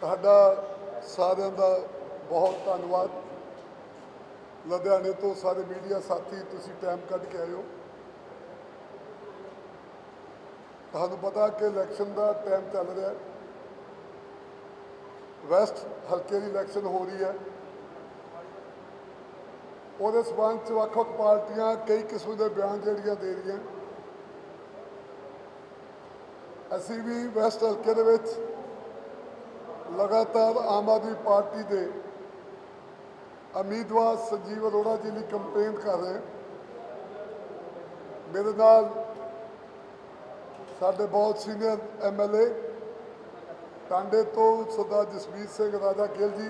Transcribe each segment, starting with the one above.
ਤੁਹਾਡਾ ਸਾਰਿਆਂ ਦਾ ਬਹੁਤ ਧੰਨਵਾਦ। ਲੁਧਿਆਣੇ ਤੋਂ ਸਾਰੇ ਮੀਡੀਆ ਸਾਥੀ ਤੁਸੀਂ ਟਾਈਮ ਕੱਢ ਕੇ ਆਏ ਹੋ। ਤੁਹਾਨੂੰ ਪਤਾ ਕਿ ਇਲੈਕਸ਼ਨ ਦਾ ਟਾਈਮ ਚੱਲ ਰਿਹਾ ਹੈ। ਵੈਸਟ ਹਲਕੇ ਦੀ ਇਲੈਕਸ਼ਨ ਹੋ ਰਹੀ ਹੈ। ਉਹਦੇ ਸਬੰਧ ਚ ਵੱਖ-ਵੱਖ ਪਾਰਟੀਆਂ ਕਈ ਕਿਸਮ ਦੇ ਬਿਆਨ ਜਿਹੜੀਆਂ ਦੇ ਰਹੀਆਂ। ਅਸੀਂ ਵੀ ਵੈਸਟ ਹਲਕੇ ਦੇ ਵਿੱਚ ਲਗਾਤਾਰ ਆਮ ਆਦਮੀ ਪਾਰਟੀ ਦੇ ਉਮੀਦਵਾਰ ਸੰਜੀਵ ਅਰੋੜਾ ਜੀ ਲਈ ਕੰਪੇਨ ਕਰ ਰਹੇ ਮੇਰੇ ਨਾਲ ਸਾਡੇ ਬਹੁਤ ਸੀਨੀਅਰ ਐਮਐਲਏ ਟਾਂਡੇ ਤੋਂ ਸਰਦਾਰ ਜਸਵੀਰ ਸਿੰਘ ਰਾਜਾ ਗਿੱਲ ਜੀ,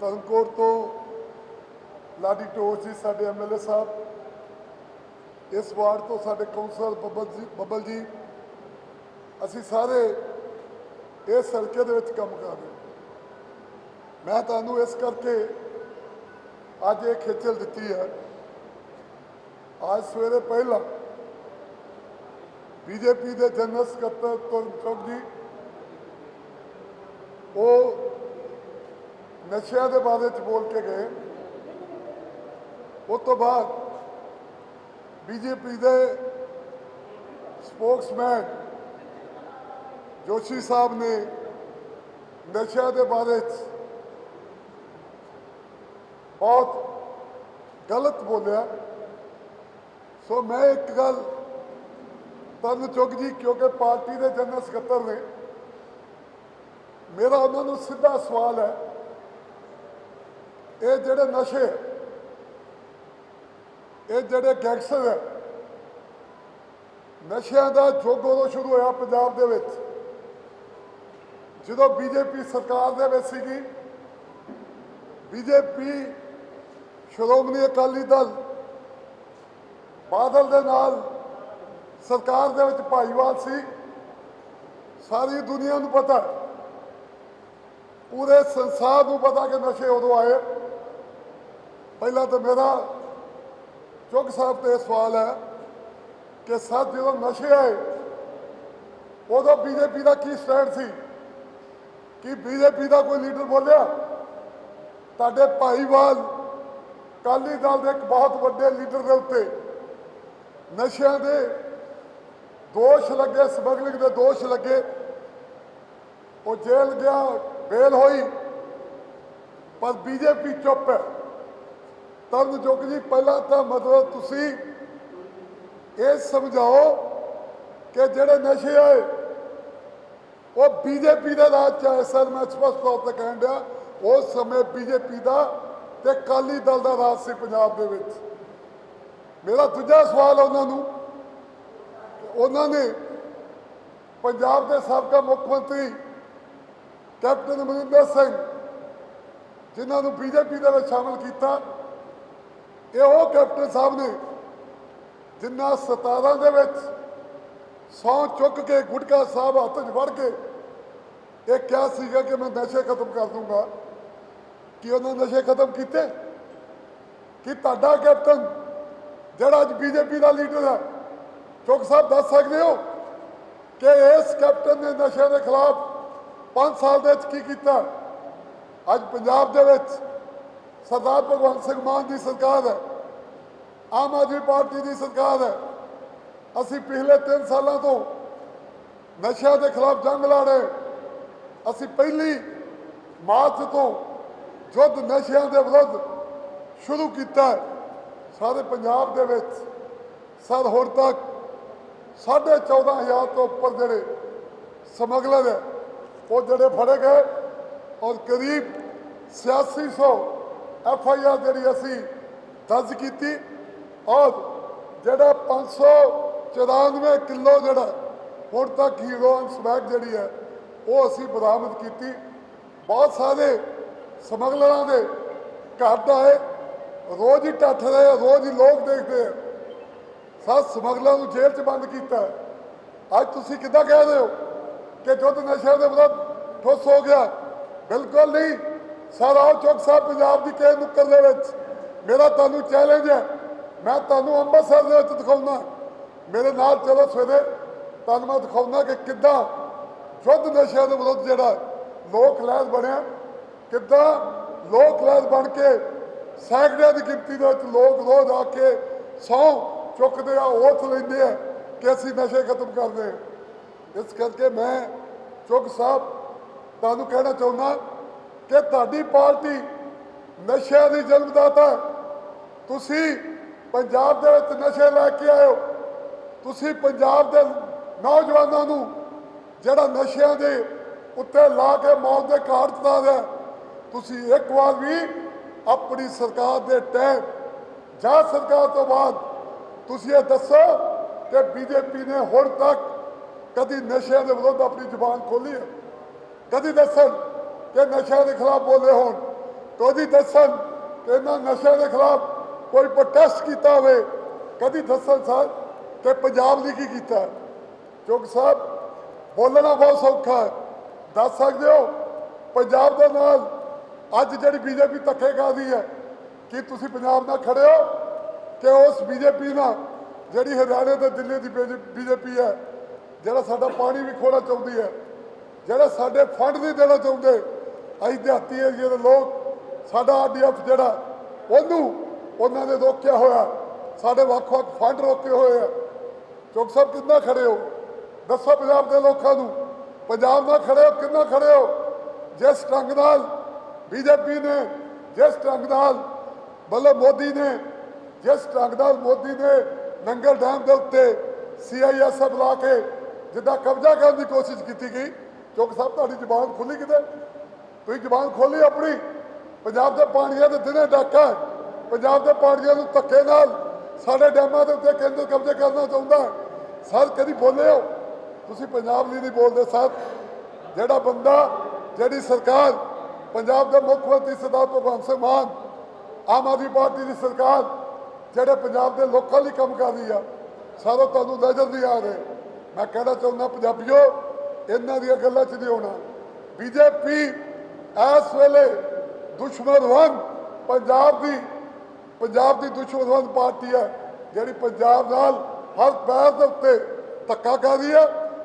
ਧਰਮਕੋਟ ਤੋਂ ਲਾਡੀ ਟੋਸ ਜੀ ਸਾਡੇ ਐਮਐਲਏ ਸਾਹਿਬ, ਇਸ ਵਾਰਡ ਤੋਂ ਸਾਡੇ ਕੌਂਸਲਰ ਬੱਬਲ ਜੀ ਬੱਬਲ ਜੀ, ਅਸੀਂ ਸਾਰੇ ਇਸ ਹਲਕੇ ਦੇ ਵਿੱਚ ਕੰਮ ਕਰ ਰਹੇ ਮੈਂ ਤੁਹਾਨੂੰ ਇਸ ਕਰਕੇ ਅੱਜ ਇਹ ਖੇਚਲ ਦਿੱਤੀ ਹੈ। ਅੱਜ ਸਵੇਰੇ ਪਹਿਲਾਂ ਬੀਜੇਪੀ ਦੇ ਜਨਰਲ ਸਕੱਤਰ ਤੁਰਨ ਚੌਕ ਜੀ, ਉਹ ਨਸ਼ਿਆਂ ਦੇ ਬਾਰੇ ਚ ਬੋਲ ਕੇ ਗਏ। ਉਸ ਤੋਂ ਬਾਅਦ ਬੀਜੇਪੀ ਦੇ ਸਪੋਕਸਮੈਨ ਜੋਸ਼ੀ ਸਾਹਿਬ ਨੇ ਨਸ਼ਿਆਂ ਦੇ ਬਾਰੇ ਬਹੁਤ ਗਲਤ ਬੋਲਿਆ। ਸੋ ਮੈਂ ਇੱਕ ਗੱਲ ਤਰਨ ਚੁੱਕ ਜੀ, ਕਿਉਂਕਿ ਪਾਰਟੀ ਦੇ ਜਨਰਲ ਸਕੱਤਰ ਨੇ, ਮੇਰਾ ਉਹਨਾਂ ਨੂੰ ਸਿੱਧਾ ਸਵਾਲ ਹੈ, ਇਹ ਜਿਹੜੇ ਨਸ਼ੇ, ਇਹ ਜਿਹੜੇ ਗੈਂਗਸਟਰ ਹੈ, ਨਸ਼ਿਆਂ ਦਾ ਯੁੱਗ ਉਦੋਂ ਸ਼ੁਰੂ ਹੋਇਆ ਪੰਜਾਬ ਦੇ ਵਿੱਚ। ਜਦੋਂ ਬੀਜੇਪੀ ਸਰਕਾਰ ਦੇ ਵਿੱਚ ਸੀਗੀ, ਬੀਜੇਪੀ ਸ਼੍ਰੋਮਣੀ ਅਕਾਲੀ ਦਲ ਬਾਦਲ ਦੇ ਨਾਲ ਸਰਕਾਰ ਦੇ ਵਿੱਚ ਭਾਈਵਾਲ ਸੀ। ਸਾਰੀ ਦੁਨੀਆ ਨੂੰ ਪਤਾ, ਪੂਰੇ ਸੰਸਾਰ ਨੂੰ ਪਤਾ ਕਿ ਨਸ਼ੇ ਉਦੋਂ ਆਏ। ਪਹਿਲਾਂ ਤਾਂ ਮੇਰਾ ਚੁੱਕ ਸਾਹਿਬ ਤੇ ਸਵਾਲ ਹੈ ਕਿ ਸੱਚ ਜਦੋਂ ਨਸ਼ੇ ਆਏ, ਉਦੋਂ ਬੀਜੇਪੀ ਦਾ ਕੀ ਸਟੈਂਡ ਸੀ? ਕਿ ਬੀਜੇਪੀ ਦਾ ਕੋਈ ਲੀਡਰ ਬੋਲਿਆ? ਤੁਹਾਡੇ ਭਾਈਵਾਲ ਕਾਲੀ ਦਲ ਦੇ ਇੱਕ ਬਹੁਤ ਵੱਡੇ ਲੀਡਰ ਦੇ ਉੱਤੇ ਨਸ਼ਿਆਂ ਦੇ ਦੋਸ਼ ਲੱਗੇ, ਸਮਗਲਿੰਗ ਦੇ ਦੋਸ਼ ਲੱਗੇ। ਉਹ ਜੇਲ੍ਹ ਗਿਆ, ਬੇਲ ਹੋਈ, ਪਰ ਬੀਜੇਪੀ ਚੁੱਪ ਹੈ। ਤਰਨ ਚੁੱਕ ਜੀ, ਪਹਿਲਾਂ ਤਾਂ ਮਤਲਬ ਤੁਸੀਂ ਇਹ ਸਮਝਾਓ ਕਿ ਜਿਹੜੇ ਨਸ਼ੇ ਆਏ ਉਹ ਬੀਜੇਪੀ ਦਾ ਰਾਜ ਚ ਹੈ ਸਰ ਮੈਂ ਸਪਸ਼ਟ ਤੌਰ ਤੇ ਕਹਿਣ ਡਿਆ ਉਸ ਸਮੇਂ ਬੀਜੇਪੀ ਦਾ ਤੇ ਕਾਲੀ ਦਲ ਦਾ ਰਾਜ ਸੀ ਪੰਜਾਬ ਦੇ ਵਿੱਚ। ਮੇਰਾ ਦੂਜਾ ਸਵਾਲ ਉਹਨਾਂ ਨੂੰ। ਉਹਨਾਂ ਨੇ ਪੰਜਾਬ ਦੇ ਸਾਬਕਾ ਮੁੱਖ ਮੰਤਰੀ ਕੈਪਟਨ ਅਮਰਿੰਦਰ ਸਿੰਘ, ਜਿਨ੍ਹਾਂ ਨੂੰ ਬੀਜੇਪੀ ਦੇ ਵਿੱਚ ਸ਼ਾਮਲ ਕੀਤਾ, ਇਹ ਉਹ ਕੈਪਟਨ ਸਾਹਿਬ ਨੇ, ਜਿਨ੍ਹਾਂ 17 ਦੇ ਵਿੱਚ ਸੌ ਚੁੱਕ ਕੇ ਗੁਟਕਾ ਸਾਹਿਬ ਹੱਥ 'ਚ ਵੜ ਕੇ ਇਹ ਕਿਹਾ ਸੀਗਾ ਕਿ ਮੈਂ ਨਸ਼ੇ ਖਤਮ ਕਰ ਦੂੰਗਾ। ਕਿ ਉਹਨਾਂ ਨਸ਼ੇ ਖਤਮ ਕੀਤੇ? ਕਿ ਤੁਹਾਡਾ ਕੈਪਟਨ, ਜਿਹੜਾ ਅੱਜ ਬੀਜੇਪੀ ਦਾ ਲੀਡਰ ਹੈ, ਚੁੱਕ ਸਾਹਿਬ ਦੱਸ ਸਕਦੇ ਹੋ ਕਿ ਇਸ ਕੈਪਟਨ ਨੇ ਨਸ਼ਿਆਂ ਦੇ ਖਿਲਾਫ 5 ਸਾਲ ਦੇ ਵਿੱਚ ਕੀ ਕੀਤਾ? ਅੱਜ ਪੰਜਾਬ ਦੇ ਵਿੱਚ ਸਰਦਾਰ ਭਗਵੰਤ ਸਿੰਘ ਮਾਨ ਦੀ ਸਰਕਾਰ ਹੈ, ਆਮ ਆਦਮੀ ਪਾਰਟੀ ਦੀ ਸਰਕਾਰ ਹੈ। ਅਸੀਂ ਪਿਛਲੇ 3 ਸਾਲਾਂ ਤੋਂ ਨਸ਼ਿਆਂ ਦੇ ਖਿਲਾਫ ਜੰਗ ਲੜ। ਰਹੇ ਅਸੀਂ ਪਹਿਲੀ ਮਾਰਚ ਤੋਂ ਯੁੱਧ ਨਸ਼ਿਆਂ ਦੇ ਵਿਰੁੱਧ ਸ਼ੁਰੂ ਕੀਤਾ ਸਾਰੇ ਪੰਜਾਬ ਦੇ ਵਿੱਚ ਸਰ ਹੁਣ ਤੱਕ 14500 ਤੋਂ ਉੱਪਰ ਜਿਹੜੇ ਸਮਗਲਰ ਹੈ, ਉਹ ਜਿਹੜੇ ਫੜੇ ਗਏ ਔਰ ਕਰੀਬ 8600 ਐਫ ਆਈ ਆਰ ਜਿਹੜੀ ਅਸੀਂ ਦਰਜ ਕੀਤੀ ਔਰ ਜਿਹੜਾ 594 ਕਿਲੋ ਜਿਹੜਾ ਹੁਣ ਤੱਕ ਹੀਰੋ ਐਂਡ ਸਮੈਕ ਜਿਹੜੀ ਹੈ, ਉਹ ਅਸੀਂ ਬਰਾਮਦ ਕੀਤੀ। ਬਹੁਤ ਸਾਰੇ ਸਮਗਲਰਾਂ ਦੇ ਘਰ ਦਾ ਹੈ ਰੋਜ਼ ਹੀ ਟੱਠ ਰਹੇ ਰੋਜ਼ ਹੀ ਲੋਕ ਦੇਖਦੇ ਆ। ਸਭ ਸਮਗਲਰਾਂ ਨੂੰ ਜੇਲ੍ਹ 'ਚ ਬੰਦ ਕੀਤਾ ਅੱਜ ਤੁਸੀਂ ਕਿੱਦਾਂ ਕਹਿ ਰਹੇ ਹੋ ਕਿ ਜੁੱਧ ਨਸ਼ਿਆਂ ਦੇ ਵਿਰੁੱਧ ਠੁੱਸ ਹੋ ਗਿਆ? ਬਿਲਕੁਲ ਨਹੀਂ। ਸਰਾਓ ਚੌਕ ਸਾਹਿਬ ਪੰਜਾਬ ਦੀ ਕਿਸੇ ਨੁੱਕਰ ਦੇ ਵਿੱਚ। ਮੇਰਾ ਤੁਹਾਨੂੰ ਚੈਲੰਜ ਹੈ। ਮੈਂ ਤੁਹਾਨੂੰ ਅੰਮ੍ਰਿਤਸਰ ਦੇ ਵਿੱਚ ਦਿਖਾਉਣਾ ਮੇਰੇ ਨਾਲ ਚਲੋ ਸਵੇਰੇ। ਤੁਹਾਨੂੰ ਮੈਂ ਦਿਖਾਉਣਾ ਕਿ ਕਿੱਦਾਂ ਸ਼ੁੱਧ ਨਸ਼ਿਆਂ ਦੇ ਵਿਰੁੱਧ ਜਿਹੜਾ ਲੋਕ ਲਹਿਰ ਬਣਿਆ, ਕਿੱਦਾਂ ਲੋਕ ਲਹਿਰ ਬਣ ਕੇ ਸੈਕੜਿਆਂ ਦੀ ਗਿਣਤੀ ਦੇ ਵਿੱਚ ਲੋਕ ਰੋਜ਼ ਆ ਕੇ ਸੌ ਚੁੱਕਦੇ ਆ oath ਲੈਂਦੇ ਆ ਕਿ ਅਸੀਂ ਨਸ਼ੇ ਖਤਮ ਕਰਦੇ ਹਾਂ। ਇਸ ਕਰਕੇ ਮੈਂ ਚੁੱਕ ਸਾਹਿਬ, ਤੁਹਾਨੂੰ ਕਹਿਣਾ ਚਾਹੁੰਦਾ ਕਿ ਤੁਹਾਡੀ ਪਾਰਟੀ ਨਸ਼ਿਆਂ ਦੀ ਜਨਮਦਾਤਾ ਤੁਸੀਂ ਪੰਜਾਬ ਦੇ ਵਿੱਚ ਨਸ਼ੇ ਲੈ ਕੇ ਆਇਓ ਤੁਸੀਂ ਪੰਜਾਬ ਦੇ ਨੌਜਵਾਨਾਂ ਨੂੰ ਜਿਹੜਾ ਨਸ਼ਿਆਂ ਦੇ ਉੱਤੇ ਲਾ ਕੇ ਮੌਤ ਦੇ ਘਾਟ ਚੜਾ ਰਿਹਾ, ਤੁਸੀਂ ਇੱਕ ਵਾਰ ਵੀ ਆਪਣੀ ਸਰਕਾਰ ਦੇ ਟਾਈਮ ਜਾਂ ਸਰਕਾਰ ਤੋਂ ਬਾਅਦ ਤੁਸੀਂ ਇਹ ਦੱਸੋ ਕਿ ਬੀਜੇਪੀ ਨੇ ਹੁਣ ਤੱਕ ਕਦੀ ਨਸ਼ਿਆਂ ਦੇ ਵਿਰੁੱਧ ਆਪਣੀ ਜ਼ੁਬਾਨ ਖੋਲੀ ਹੈ? ਕਦੀ ਦੱਸਣ ਕਿ ਨਸ਼ਿਆਂ ਦੇ ਖਿਲਾਫ ਬੋਲੇ ਹੋਣ? ਕਦੀ ਦੱਸਣ ਕਿ ਇਹਨਾਂ ਨਸ਼ਿਆਂ ਦੇ ਖਿਲਾਫ ਕੋਈ ਪ੍ਰੋਟੈਸਟ ਕੀਤਾ ਹੋਵੇ? ਕਦੀ ਦੱਸਣ ਸਰ ਕਿ ਪੰਜਾਬ ਨੇ ਕੀ ਕੀਤਾ? ਚੁੱਕ ਸਾਹਿਬ, ਬੋਲਣਾ ਬਹੁਤ ਸੌਖਾ ਹੈ। ਦੱਸ ਸਕਦੇ ਹੋ, ਪੰਜਾਬ ਦੇ ਨਾਲ ਅੱਜ ਜਿਹੜੀ ਬੀਜੇਪੀ ਧੱਕੇ ਕਰਦੀ ਹੈ, ਕੀ ਤੁਸੀਂ ਪੰਜਾਬ ਨਾਲ ਖੜੇ ਹੋ? ਕਿ ਉਸ ਬੀਜੇਪੀ ਨਾਲ ਜਿਹੜੀ ਹਰਿਆਣੇ ਤੇ ਦਿੱਲੀ ਦੀ ਬੀਜੇਪੀ ਹੈ, ਜਿਹੜਾ ਸਾਡਾ ਪਾਣੀ ਵੀ ਖੋਣਾ ਚਾਹੁੰਦੀ ਹੈ, ਜਿਹੜੇ ਸਾਡੇ ਫੰਡ ਨਹੀਂ ਦੇਣਾ ਚਾਹੁੰਦੇ, ਅਸੀਂ ਦਿਹਾਤੀ ਏਰੀਏ ਦੇ ਲੋਕ, ਸਾਡਾ ਆਰਡੀਐਫ ਜਿਹੜਾ, ਉਹਨੂੰ ਉਹਨਾਂ ਨੇ ਰੋਕਿਆ ਹੋਇਆ। ਸਾਡੇ ਵੱਖ-ਵੱਖ ਫੰਡ ਰੋਕੇ ਹੋਏ ਆ। ਚੌਕ ਸਾਹਿਬ ਕਿੰਨਾ ਖੜੇ ਹੋ? ਦੱਸੋ ਪੰਜਾਬ ਦੇ ਲੋਕਾਂ ਨੂੰ। ਪੰਜਾਬ ਨਾਲ ਖੜੇ ਹੋ, ਕਿੰਨਾ ਖੜੇ ਹੋ? ਜਿਸ ਢੰਗ ਨਾਲ ਬੀਜੇਪੀ ਨੇ, ਜਿਸ ਢੰਗ ਨਾਲ ਮਤਲਬ ਮੋਦੀ ਨੇ, ਜਿਸ ਢੰਗ ਨਾਲ ਮੋਦੀ ਨੇ ਨੰਗਲ ਡੈਮ ਦੇ ਉੱਤੇ ਸੀਆਈਐਸਐਫ ਲਾ ਕੇ ਜਿੱਦਾਂ ਕਬਜ਼ਾ ਕਰਨ ਦੀ ਕੋਸ਼ਿਸ਼ ਕੀਤੀ ਗਈ। ਚੌਕ ਸਾਹਿਬ, ਤੁਹਾਡੀ ਜ਼ੁਬਾਨ ਖੁੱਲੀ ਕਿਤੇ? ਤੁਸੀਂ ਜ਼ੁਬਾਨ ਖੋਲੀ ਆਪਣੀ? ਪੰਜਾਬ ਦੇ ਪਾਣੀਆਂ ਦੇ ਦਿਨੇ ਡਾਕਾ ਪੰਜਾਬ ਦੇ ਪਾਣੀਆਂ ਨੂੰ ਧੱਕੇ ਨਾਲ ਸਾਡੇ ਡੈਮਾਂ ਦੇ ਉੱਤੇ ਕੇਂਦਰ ਕਬਜ਼ੇ ਕਰਨਾ ਚਾਹੁੰਦਾ ਹੈ। ਸਰ, ਕਦੀ ਬੋਲੇ ਹੋ? ਤੁਸੀਂ ਪੰਜਾਬ ਲਈ ਨਹੀਂ ਬੋਲਦੇ ਸਰ। ਜਿਹੜਾ ਬੰਦਾ, ਜਿਹੜੀ ਸਰਕਾਰ, ਪੰਜਾਬ ਦੇ ਮੁੱਖ ਮੰਤਰੀ ਸਰਦਾਰ ਭਗਵੰਤ ਸਿੰਘ ਮਾਨ, ਆਮ ਆਦਮੀ ਪਾਰਟੀ ਦੀ ਸਰਕਾਰ, ਜਿਹੜੇ ਪੰਜਾਬ ਦੇ ਲੋਕਾਂ ਲਈ ਕੰਮ ਕਰ ਰਹੀ ਆ, ਸਾਰਾ ਤੁਹਾਨੂੰ ਨਜ਼ਰ ਨਹੀਂ ਆ ਰਹੇ। ਮੈਂ ਕਹਿਣਾ ਚਾਹੁੰਦਾ ਪੰਜਾਬੀਓ, ਇਹਨਾਂ ਦੀਆਂ ਗੱਲਾਂ 'ਚ ਨਹੀਂ ਹੋਣਾ ਬੀਜੇਪੀ ਇਸ ਵੇਲੇ ਦੁਸ਼ਮਣਵਨ ਪੰਜਾਬ ਦੀ ਪੰਜਾਬ ਦੀ ਦੁਸ਼ਮਣਵਨ ਪਾਰਟੀ ਹੈ ਜਿਹੜੀ ਪੰਜਾਬ ਨਾਲ ਹਰ ਪੈਰ ਦੇ ਉੱਤੇ ਧੱਕਾ ਕਰ ਰਹੀ ਹੈ,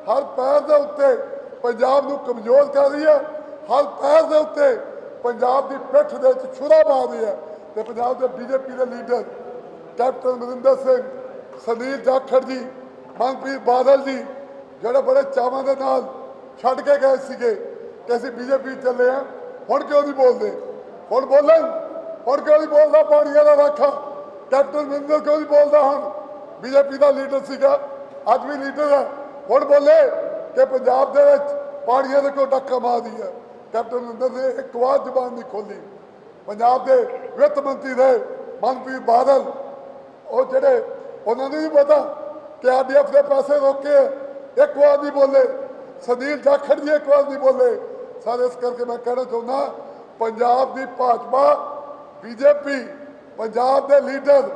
ਹਰ ਪੈਰ ਦੇ ਉੱਤੇ ਪੰਜਾਬ ਨੂੰ ਕਮਜ਼ੋਰ ਕਰ ਰਹੀ ਹੈ, ਹਰ ਪੈਰ ਦੇ ਉੱਤੇ ਪੰਜਾਬ ਦੀ ਪਿੱਠ ਦੇ ਵਿੱਚ ਛੁਰਾ ਮਾਰ ਰਹੀ ਹੈ ਤੇ ਪੰਜਾਬ ਦੇ ਬੀਜੇਪੀ ਦੇ ਲੀਡਰ ਕੈਪਟਨ ਅਮਰਿੰਦਰ ਸਿੰਘ, ਸੁਨੀਲ ਜਾਖੜ ਜੀ, ਮਨਪ੍ਰੀਤ ਬਾਦਲ ਜੀ, ਜਿਹੜੇ ਬੜੇ ਚਾਵਾਂ ਦੇ ਨਾਲ ਛੱਡ ਕੇ ਗਏ ਸੀਗੇ ਕਿ ਅਸੀਂ ਬੀਜੇਪੀ ਚੱਲੇ ਆ ਹੁਣ ਕਿਉਂ ਨਹੀਂ ਬੋਲਦੇ? ਹੁਣ ਬੋਲਣ, ਹੁਣ ਕਿਉਂ ਨਹੀਂ ਬੋਲਦਾ? ਪਾਣੀਆਂ ਦਾ ਰਾਖਾ। ਕੈਪਟਨ ਅਮਰਿੰਦਰ ਕਿਉਂ ਨਹੀਂ ਬੋਲਦਾ ਹੁਣ? ਬੀਜੇਪੀ ਦਾ ਲੀਡਰ ਸੀਗਾ, ਅੱਜ ਵੀ ਲੀਡਰ ਹੈ। ਹੁਣ ਬੋਲੇ ਕਿ ਪੰਜਾਬ ਦੇ ਵਿੱਚ ਪਾਣੀਆਂ ਦੇ ਕੋਈ ਡੱਕਾ ਮਾਰਦੀ ਹੈ। ਕੈਪਟਨ ਅਮਰਿੰਦਰ ਨੇ ਇੱਕ ਵਾਰ ਜ਼ਬਾਨ ਨਹੀਂ ਖੋਲੀ ਪੰਜਾਬ ਦੇ ਵਿੱਤ ਮੰਤਰੀ ਦੇ ਮਨਪ੍ਰੀਤ ਬਾਦਲ, ਉਹ ਜਿਹੜੇ ਉਹਨਾਂ ਨੂੰ ਵੀ ਪਤਾ ਕਿ ਆਰਡੀਐਫ ਦੇ ਪੈਸੇ ਰੋਕੇ ਇੱਕ ਵਾਰ ਨਹੀਂ ਬੋਲੇ। ਸੁਨੀਲ ਜਾਖੜ ਜੀ ਇੱਕ ਵਾਰ ਨਹੀਂ ਬੋਲੇ। ਸਾਰੇ, ਇਸ ਕਰਕੇ ਮੈਂ ਕਹਿਣਾ ਚਾਹੁੰਦਾ, ਪੰਜਾਬ ਦੀ ਭਾਜਪਾ, ਬੀਜੇਪੀ, ਪੰਜਾਬ ਦੇ ਲੀਡਰ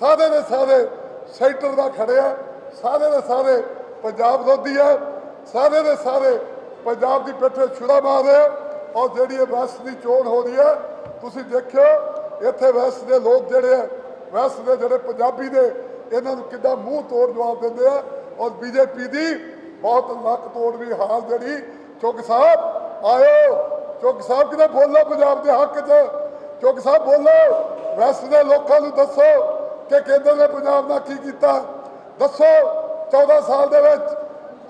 ਸਾਰੇ ਦੇ ਸਾਰੇ ਸੈਂਟਰ ਦਾ ਖੜੇ ਆ ਸਾਰੇ ਦੇ ਸਾਰੇ ਪੰਜਾਬ ਵਿਰੋਧੀ ਹੈ ਸਾਰੇ ਦੇ ਸਾਰੇ ਪੰਜਾਬ ਦੀ ਪਿੱਠੇ ਛੁਰਾ ਮਾਰ ਰਹੇ। ਔਰ ਜਿਹੜੀ ਇਹ ਵੈਸਟ ਦੀ ਚੋਣ ਹੋ ਰਹੀ ਹੈ ਤੁਸੀਂ ਦੇਖਿਓ, ਇੱਥੇ ਵੈਸਟ ਦੇ ਲੋਕ ਜਿਹੜੇ ਆ ਵੈਸਟ ਦੇ ਜਿਹੜੇ ਪੰਜਾਬੀ ਨੇ, ਇਹਨਾਂ ਨੂੰ ਕਿੱਦਾਂ ਮੂੰਹ ਤੋੜ ਜਵਾਬ ਦਿੰਦੇ ਆ। ਔਰ ਬੀਜੇਪੀ ਦੀ ਬਹੁਤ ਨੱਕ ਤੋੜ ਵੀ ਹਾਲ ਜਿਹੜੀ। ਚੁੱਕ ਸਾਹਿਬ, ਆਇਓ। ਚੁੱਕ ਸਾਹਿਬ ਕਿਤੇ ਬੋਲੋ ਪੰਜਾਬ ਦੇ ਹੱਕ 'ਚ। ਚੁੱਕ ਸਾਹਿਬ, ਬੋਲੋ। ਵੈਸਟ ਦੇ ਲੋਕਾਂ ਨੂੰ ਦੱਸੋ। ਕਿ ਕੇਂਦਰ ਨੇ ਪੰਜਾਬ ਨਾਲ ਕੀ ਕੀਤਾ? ਦੱਸੋ 14 ਸਾਲ ਦੇ ਵਿੱਚ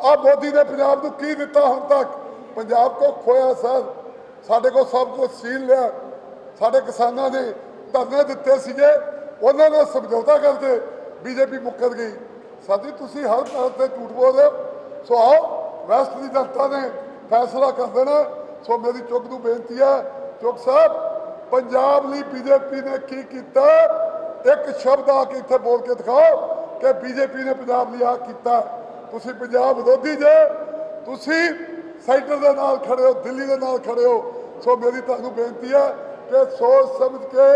ਆ ਮੋਦੀ ਨੇ ਪੰਜਾਬ ਨੂੰ ਕੀ ਦਿੱਤਾ ਹੁਣ ਤੱਕ? ਪੰਜਾਬ ਕੋ ਖੋਇਆ ਸਰ। ਸਾਡੇ ਕੋਲ ਸਭ ਕੁਝ ਸੀਲ ਲਿਆ। ਸਾਡੇ ਕਿਸਾਨਾਂ ਨੇ ਧਰਨੇ ਦਿੱਤੇ ਸੀਗੇ। ਉਹਨਾਂ ਨਾਲ ਸਮਝੌਤਾ ਕਰਕੇ ਬੀਜੇਪੀ ਮੁੱਕਰ ਗਈ। ਸਾਡੀ ਤੁਸੀਂ ਹਰ ਤਰ੍ਹਾਂ ਤੇ ਝੂਠ ਬੋਲਦੇ ਸੋ ਆਓ, ਵੈਸਟ ਦੀ ਜਨਤਾ ਨੇ ਫੈਸਲਾ ਕਰ ਦੇਣਾ। ਸੋ ਮੇਰੀ ਚੁੱਕ ਨੂੰ ਬੇਨਤੀ ਹੈ, ਚੁੱਕ ਸਾਹਿਬ, ਪੰਜਾਬ ਲਈ ਬੀਜੇਪੀ ਨੇ ਕੀ ਕੀਤਾ? ਇੱਕ ਸ਼ਬਦ ਆ ਕੇ ਇੱਥੇ ਬੋਲ ਕੇ ਦਿਖਾਓ ਕਿ ਬੀਜੇਪੀ ਨੇ ਪੰਜਾਬ ਲਈ ਆ ਕੀਤਾ। ਤੁਸੀਂ ਪੰਜਾਬ ਵਿਰੋਧੀ ਜੇ, ਤੁਸੀਂ ਸੈਂਟਰ ਦੇ ਨਾਲ ਖੜੇ ਹੋ, ਦਿੱਲੀ ਦੇ ਨਾਲ ਖੜੇ ਹੋ। ਸੋ ਮੇਰੀ ਤੁਹਾਨੂੰ ਬੇਨਤੀ ਹੈ ਕਿ ਸੋਚ ਸਮਝ ਕੇ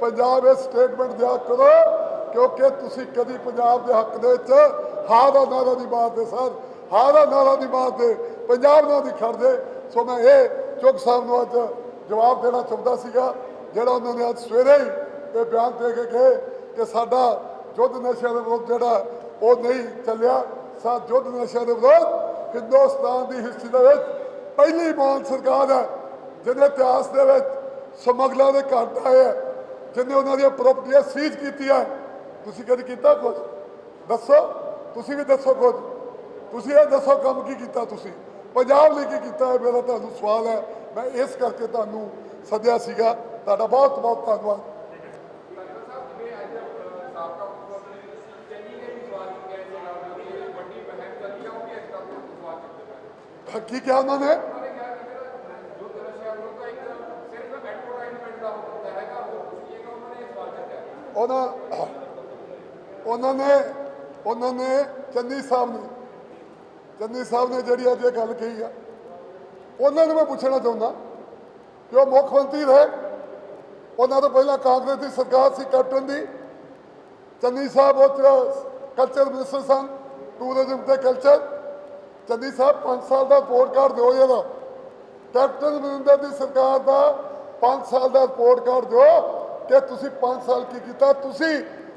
ਪੰਜਾਬ ਇਸ ਸਟੇਟਮੈਂਟ ਦਿਆ ਕਰੋ, ਕਿਉਂਕਿ ਤੁਸੀਂ ਕਦੀ ਪੰਜਾਬ ਦੇ ਹੱਕ ਦੇ ਵਿੱਚ ਹਾਂ ਦਾ ਨਾਰਾ ਨਹੀਂ ਮਾਰਦੇ ਸਰ। ਹਾਂ ਦਾ ਨਾਰਾ ਨਹੀਂ ਮਾਰਦੇ, ਪੰਜਾਬ ਨਾਲ ਨਹੀਂ ਖੜਦੇ। ਸੋ ਮੈਂ ਇਹ ਚੁੱਕ ਸਾਹਿਬ ਨੂੰ ਅੱਜ ਜਵਾਬ ਦੇਣਾ ਚਾਹੁੰਦਾ ਸੀਗਾ, ਜਿਹੜਾ ਉਹਨਾਂ ਨੇ ਅੱਜ ਸਵੇਰੇ ਹੀ ਇਹ ਬਿਆਨ ਦੇ ਕੇ ਗਏ ਕਿ ਸਾਡਾ ਯੁੱਧ ਨਸ਼ਿਆਂ ਦੇ ਵਿਰੁੱਧ ਜਿਹੜਾ ਉਹ ਨਹੀਂ ਚੱਲਿਆ। ਸਾ ਯੁੱਧ ਨਸ਼ਿਆਂ ਦੇ ਵਿਰੁੱਧ ਹਿੰਦੁਸਤਾਨ ਦੀ ਹਿਸਟਰੀ ਦੇ ਵਿੱਚ ਪਹਿਲੀ ਮਾਨ ਸਰਕਾਰ ਹੈ ਜਿਹਨੇ ਇਤਿਹਾਸ ਦੇ ਵਿੱਚ ਸਮਗਲਰਾਂ ਦੇ ਘਰ ਆਏ ਹੈ, ਜਿਹਨੇ ਉਹਨਾਂ ਦੀਆਂ ਪ੍ਰਾਪਰਟੀਆਂ ਸੀਜ਼ ਕੀਤੀਆਂ ਤੁਸੀਂ ਕਦੇ ਕੀਤਾ ਕੁਝ? ਦੱਸੋ। ਤੁਸੀਂ ਵੀ ਦੱਸੋ ਕੁਝ। ਤੁਸੀਂ ਇਹ ਦੱਸੋ ਕੰਮ ਕੀ ਕੀਤਾ ਤੁਸੀਂ? ਪੰਜਾਬ ਲਈ ਕੀ ਕੀਤਾ ਹੈ? ਮੇਰਾ ਤੁਹਾਨੂੰ ਸਵਾਲ ਹੈ। ਮੈਂ ਇਸ ਕਰਕੇ ਤੁਹਾਨੂੰ ਸੱਦਿਆ ਸੀਗਾ। ਤੁਹਾਡਾ ਬਹੁਤ ਬਹੁਤ ਧੰਨਵਾਦ। ਕੀ ਕਿਹਾ ਉਹਨਾਂ ਨੇ? ਉਹਨਾਂ ਉਹਨਾਂ ਨੇ ਉਹਨਾਂ ਨੇ ਚੰਨੀ ਸਾਹਿਬ ਨੇ, ਚੰਨੀ ਸਾਹਿਬ ਨੇ ਜਿਹੜੀ ਅੱਜ ਇਹ ਗੱਲ ਕਹੀ ਆ, ਉਹਨਾਂ ਨੂੰ ਮੈਂ ਪੁੱਛਣਾ ਚਾਹੁੰਦਾ ਕਿ ਉਹ ਮੁੱਖ ਮੰਤਰੀ ਰਹੇ। ਉਹਨਾਂ ਤੋਂ ਪਹਿਲਾਂ ਕਾਂਗਰਸ ਦੀ ਸਰਕਾਰ ਸੀ ਕੈਪਟਨ ਦੀ। ਚੰਨੀ ਸਾਹਿਬ ਉਹ ਕਲਚਰ ਮਿਨਿਸਟਰ ਸਨ ਟੂਰਿਜ਼ਮ ਤੇ ਕਲਚਰ ਚੰਨੀ ਸਾਹਿਬ 5 ਸਾਲ ਦਾ ਰਿਪੋਰਟ ਕਾਰਡ ਦਿਓ ਇਹਦਾ। ਕੈਪਟਨ ਅਮਰਿੰਦਰ ਦੀ ਸਰਕਾਰ ਦਾ 5 ਸਾਲ ਦਾ ਰਿਪੋਰਟ ਕਾਰਡ ਦਿਓ ਕਿ ਤੁਸੀਂ 5 ਸਾਲ ਕੀ ਕੀਤਾ। ਤੁਸੀਂ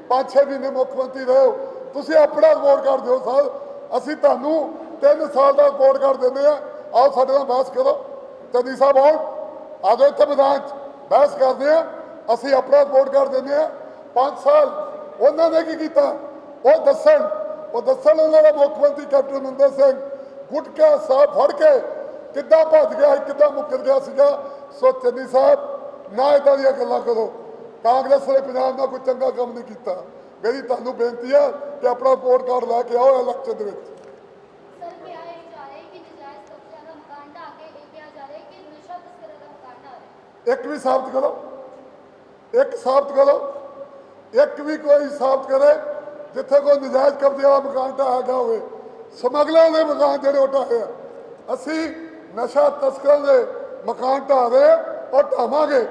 5-6 ਮਹੀਨੇ ਮੁੱਖ ਮੰਤਰੀ ਰਹੇ ਹੋ। ਤੁਸੀਂ ਆਪਣਾ ਰਿਪੋਰਟ ਕਾਰਡ ਦਿਓ ਸਰ ਅਸੀਂ ਤੁਹਾਨੂੰ 3 ਸਾਲ ਦਾ ਰਿਪੋਰਟ ਕਾਰਡ ਦਿੰਦੇ ਆ ਆਓ ਸਾਡੇ ਨਾਲ ਬਹਿਸ ਕਰੋ। ਚੰਨੀ ਸਾਹਿਬ ਆਓ। ਆ ਜਾਓ ਇੱਥੇ ਮੈਦਾਨ 'ਚ। ਬਹਿਸ ਕਰਦੇ ਆ ਅਸੀਂ ਆਪਣਾ ਰਿਪੋਰਟ ਕਾਰਡ ਦਿੰਦੇ ਆ 5 ਸਾਲ ਉਹਨਾਂ ਨੇ ਕੀ ਕੀਤਾ? ਉਹ ਦੱਸਣ। ਉਹ ਦੱਸਣ ਉਹਨਾਂ ਦਾ ਮੁੱਖ ਮੰਤਰੀ ਕੈਪਟਨ ਅਮਰਿੰਦਰ ਸਿੰਘ। ਗੁਟਕਾ ਸਾਹਿਬ ਫੜ ਕੇ ਕਿੱਦਾਂ ਭੱਜ ਗਿਆ ਸੀ, ਕਿੱਦਾਂ ਮੁੱਕਰ ਗਿਆ ਸੀਗਾ ਸੋ ਚੰਨੀ ਸਾਹਿਬ ਨਾ ਇਦਾਂ ਦੀਆਂ ਗੱਲਾਂ ਕਰੋ। ਕਾਂਗਰਸ ਨੇ ਪੰਜਾਬ ਦਾ ਕੋਈ ਚੰਗਾ ਕੰਮ ਨਹੀਂ ਕੀਤਾ। ਮੇਰੀ ਤੁਹਾਨੂੰ ਬੇਨਤੀ ਹੈ ਕਿ ਆਪਣਾ ਰਿਪੋਰਟ ਕਾਰਡ ਲੈ ਕੇ ਆਓ ਇਲੈਕਸ਼ਨ ਦੇ ਵਿੱਚ। ਸਰ ਕਿਹਾ ਇਹ ਜਾ ਰਿਹਾ ਹੈ ਕਿ ਨਜਾਇਜ਼ ਕਬਜ਼ਿਆਂ ਦਾ ਮਕਾਨ ਢਾਹ ਕੇ ਇਹ ਕਿਹਾ ਜਾ ਰਿਹਾ ਹੈ ਕਿ ਨਸ਼ਾ ਤਸਕਰਾਂ ਦਾ ਮਕਾਨ ਢਾਹ ਰਿਹਾ ਹੈ। ਇੱਕ ਵੀ ਸਾਬਤ ਕਰੋ। ਇੱਕ ਸਾਬਤ ਕਰੋ। ਇੱਕ ਵੀ ਕੋਈ ਸਾਬਤ ਕਰੇ ਜਿੱਥੇ ਕੋਈ ਨਜਾਇਜ਼ ਕਬਜ਼ੇ ਵਾਲਾ ਮਕਾਨ ਢਾਹਿਆ ਗਿਆ ਹੋਵੇ। ਸਮਗਲਰਾਂ ਦੇ ਮਕਾਨ ਜਿਹੜੇ ਉਹ ਢਾਹੇ ਆ। ਅਸੀਂ ਨਸ਼ਾ ਤਸਕਰਾਂ ਦੇ ਮਕਾਨ ਢਾਹ ਰਹੇ ਔਰ ਢਾਵਾਂਗੇ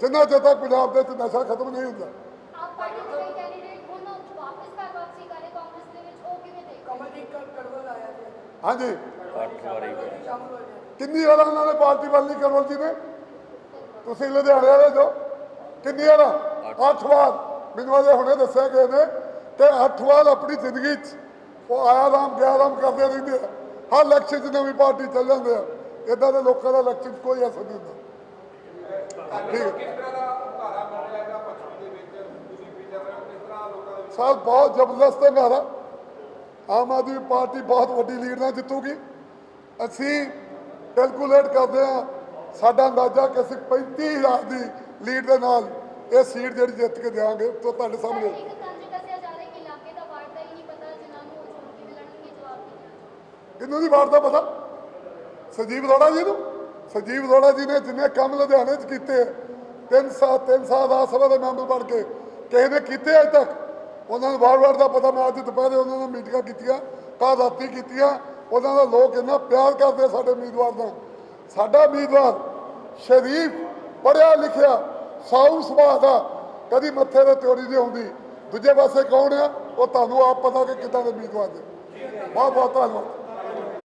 ਜਿੰਨਾ ਚਿਰ ਤੱਕ ਪੰਜਾਬ ਦੇ ਵਿੱਚ ਨਸ਼ਾ ਖਤਮ ਨਹੀਂ ਹੁੰਦਾ। ਆਪ ਪਾਰਟੀ ਦੇ ਕਈ ਕੈਂਡੀਡੇਟ ਹੁਣ ਵਾਪਸ ਘਰ ਵਾਪਸੀ ਕਰੇ ਕਾਂਗਰਸ ਦੇ ਵਿੱਚ ਉਹ ਕਿਵੇਂ ਦੇਖਦੇ ਹੋ? ਕਮਲਜੀਤ ਕੜ- ਕੜਵਲ ਆਇਆ ਜੀ। ਹਾਂਜੀ। ਹੋਇਆ ਕਿੰਨੀ ਵਾਰ ਉਹਨਾਂ ਨੇ ਪਾਰਟੀ ਵੱਲ ਨਹੀਂ ਕਰਵਲ ਜੀ ਨੇ? ਤੁਸੀਂ ਲੁਧਿਆਣੇ ਵਾਲੇ ਜੋ। ਕਿੰਨੀ ਵਾਰ? ਅੱਠ ਵਾਰ। ਮੈਨੂੰ ਅਜੇ ਹੁਣੇ ਦੱਸਿਆ ਗਏ ਨੇ ਕਿ ਅੱਠ ਵਾਰ ਆਪਣੀ ਜ਼ਿੰਦਗੀ 'ਚ ਉਹ ਆਇਆ ਰਾਮ ਗਿਆ ਰਾਮ ਕਰਦੇ ਰਹਿੰਦੇ ਆ। ਹਰ ਇਲੈਕਸ਼ਨ 'ਚ ਨਵੀਂ ਪਾਰਟੀ ਚੱਲ ਜਾਂਦੇ ਆ। ਇਦਾਂ ਦੇ ਲੋਕਾਂ ਦਾ ਇਲੈਕਸ਼ਨ 'ਚ ਕੋਈ ਅਸਰ ਨਹੀਂ ਹੁੰਦਾ। ਹੈ ਹੋ ਸਾਹਿਬ ਬਹੁਤ ਜ਼ਬਰਦਸਤ ਹੰਗਾਰਾ ਆਮ ਆਦਮੀ ਪਾਰਟੀ ਬਹੁਤ ਵੱਡੀ ਲੀਡ ਨਾਲ ਜਿੱਤੂਗੀ। ਅਸੀਂ ਕੈਲਕੂਲੇਟ ਕਰਦੇ ਹਾਂ ਸਾਡਾ ਅੰਦਾਜ਼ਾ ਕਿ ਅਸੀਂ 35000 ਦੀ ਲੀਡ ਦੇ ਨਾਲ ਇਹ ਸੀਟ ਜਿਹੜੀ ਜਿੱਤ ਕੇ ਦਿਆਂਗੇ ਤੋਂ ਤੁਹਾਡੇ ਸਰ ਸਾਹਮਣੇ ਇੱਕ ਤੰਜ ਦੱਸਿਆ ਜਾ ਰਿਹਾ ਹੈ ਕਿ ਇਲਾਕੇ ਦਾ ਵਾਰਡ ਦਾ ਹੀ ਨਹੀਂ ਪਤਾ ਜਿਨ੍ਹਾਂ ਨੂੰ ਉਹ ਚੋਣ ਕਿਵੇਂ ਲੜਨਗੇ ਜਵਾਬ ਨਹੀਂ ਦੇਣਾ ਕਿਹਨੂੰ ਦੀ ਵਾਰ ਦਾ ਪਤਾ? ਸੰਜੀਵ ਅਰੋੜਾ ਜੀ ਨੂੰ? ਸੰਜੀਵ ਅਰੋੜਾ ਜੀ ਨੇ ਜਿੰਨੇ ਕੰਮ ਲੁਧਿਆਣੇ 'ਚ ਕੀਤੇ, ਤਿੰਨ ਸਾਲ ਤਿੰਨ ਸਾਲ ਰਾਜ ਸਭਾ ਦੇ ਮੈਂਬਰ ਬਣ ਕੇ ਕਿਸੇ ਨੇ ਕੀਤੇ ਅਜੇ ਤੱਕ? ਉਹਨਾਂ ਨੂੰ ਵਾਰ-ਵਾਰ ਦਾ ਪਤਾ, ਮੈਂ ਅੱਜ ਦੁਪਹਿਰੇ ਉਹਨਾਂ ਨਾਲ ਮੀਟਿੰਗਾਂ ਕੀਤੀਆਂ, ਕੱਲ੍ਹ ਰਾਤੀ ਕੀਤੀਆਂ। ਉਹਨਾਂ ਦਾ ਲੋਕ ਇੰਨਾ ਪਿਆਰ ਕਰਦੇ ਸਾਡੇ ਉਮੀਦਵਾਰ ਦਾ। ਸਾਡਾ ਉਮੀਦਵਾਰ ਸ਼ਰੀਫ ਪੜਿਆ ਲਿਖਿਆ, ਸਾਊ ਸੁਭਾਅ ਦਾ, ਕਦੀ ਮੱਥੇ ਤੇ ਤਿਉੜੀ ਨਹੀਂ ਹੁੰਦੀ ਦੂਜੇ ਪਾਸੇ ਕੌਣ ਆ? ਉਹ ਤੁਹਾਨੂੰ ਆਪ ਪਤਾ ਕਿ ਕਿੱਦਾਂ ਦੇ ਉਮੀਦਵਾਰ ਦੇ ਬਹੁਤ ਬਹੁਤ ਧੰਨਵਾਦ।